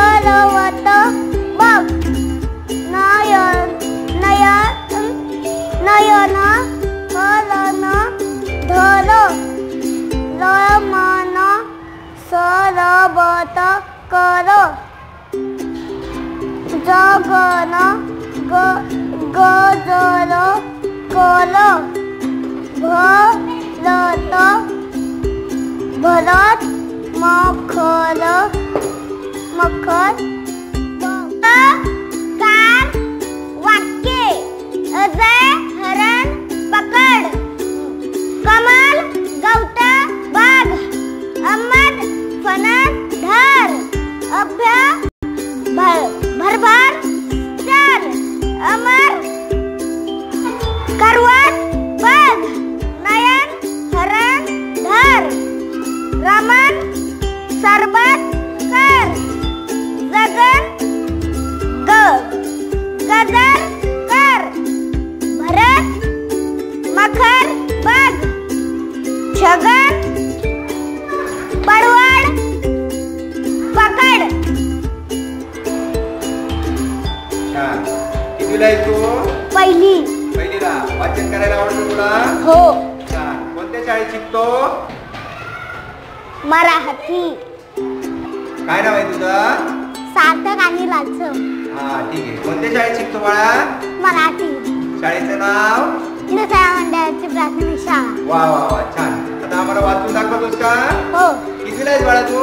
Kalawata Bab Nayan Nayan Nayana Kalana Dhala Ramana Sarabata Kara Jagana Gajara Kala Bharata Bharat Makhara मकर कार वाक्य अजय हरण पकड़ कमल गौत बाघ अमद फनन धर अभ्य भर भरभर चल अमर करवत बघ नयन हरण धर रमन सरबत सादर कर भरत मखर बघ छगन पडवड पकड छान कितीला येतो पहिली पहिलीला वाचन करायला आवडतो तुला हो छान कोणत्या शाळेत शिकतो मराठी काय नाव आहे तुझं सार्थक आणि लाजव हा ठीक आहे कोणत्या शाळेत शिकतो बाळा मराठी शाळेचं नाव प्राथमिक वा वा छान आता आम्हाला वाचून दाखवतोस का हो बाळा तू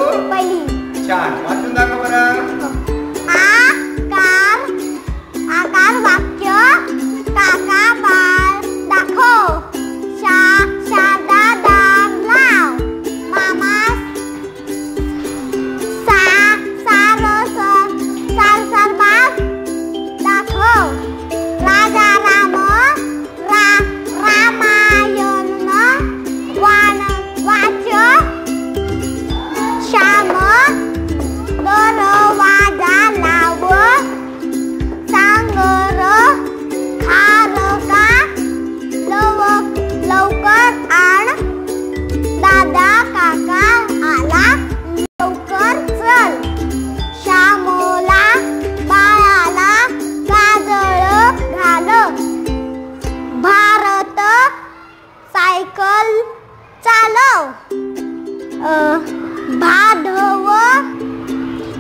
भाधव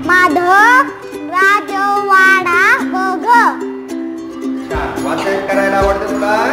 माधव राजवाडा बघ अच्छा, वाचन करायला आवडतं तुला